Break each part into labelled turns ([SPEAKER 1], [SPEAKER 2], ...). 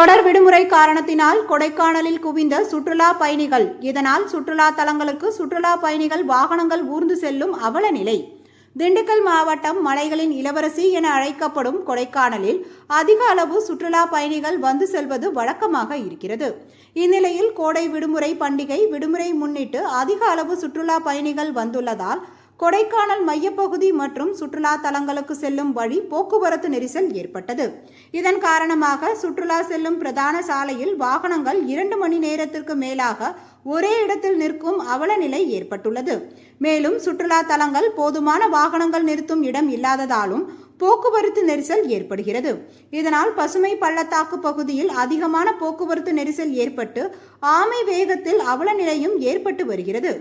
[SPEAKER 1] தொடர் விடுமுறை காரணத்தினால் கொடைக்கானலில் குவிந்த சுற்றுலா பயணிகள். இதனால் சுற்றுலா தலங்களுக்கு சுற்றுலா பயணிகள் வாகனங்கள் ஊர்ந்து செல்லும் அவல நிலை. திண்டுக்கல் மாவட்டம் மலைகளின் இளவரசி என அழைக்கப்படும் கொடைக்கானலில் அதிக அளவு சுற்றுலா பயணிகள் வந்து செல்வது வழக்கமாக இருக்கிறது. இந்நிலையில் கோடை விடுமுறை பண்டிகை விடுமுறை முன்னிட்டு அதிக அளவு சுற்றுலா பயணிகள் வந்துள்ளதால் கொடைக்கானல் மையப்பகுதி மற்றும் சுற்றுலா தலங்களுக்கு செல்லும் வழி போக்குவரத்து நெரிசல் ஏற்பட்டது. இதன் காரணமாக சுற்றுலா செல்லும் பிரதான சாலையில் வாகனங்கள் இரண்டு மணி நேரத்திற்கு மேலாக ஒரே இடத்தில் நிற்கும் அவல நிலை ஏற்பட்டுள்ளது. மேலும் சுற்றுலா தலங்கள் போதுமான வாகனங்கள் நிறுத்தும் இடம் இல்லாததாலும் போக்குவரத்து நெரிசல் ஏற்படுகிறது. இதனால் பசுமை பள்ளத்தாக்கு பகுதியில் அதிகமான போக்குவரத்து நெரிசல் ஏற்பட்டு ஆமை வேகத்தில் அவல நிலையும் ஏற்பட்டு வருகிறது.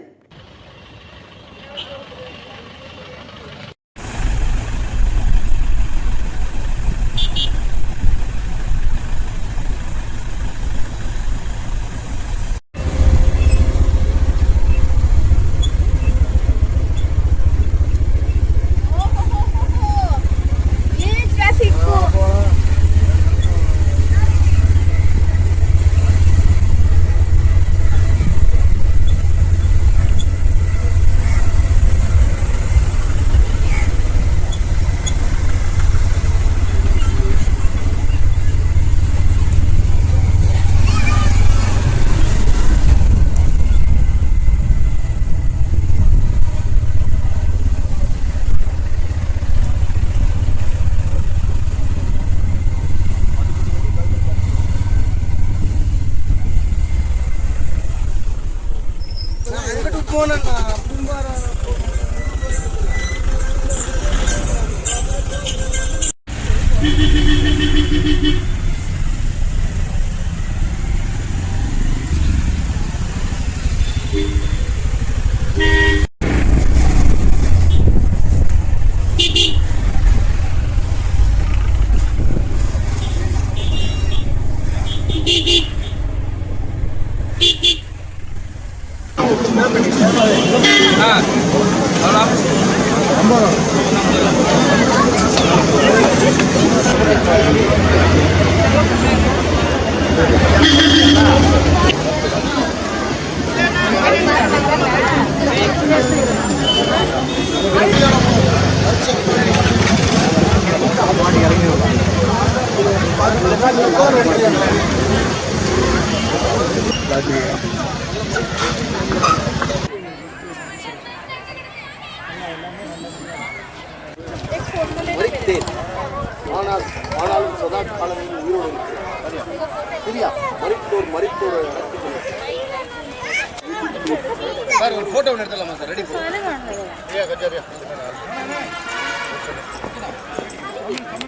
[SPEAKER 2] எங்கிட்டு போனேன்னா பின்பாரா
[SPEAKER 3] மறித்தேன் ஆனால் ஆனாலும் சதா காலங்களில் உயிரோடு இருக்கிறேன். சரியா மறித்தோர் மறித்தோர் நடத்தி
[SPEAKER 2] சார் ஒரு போட்டோ எடுத்துடலாமா சார் ரெடி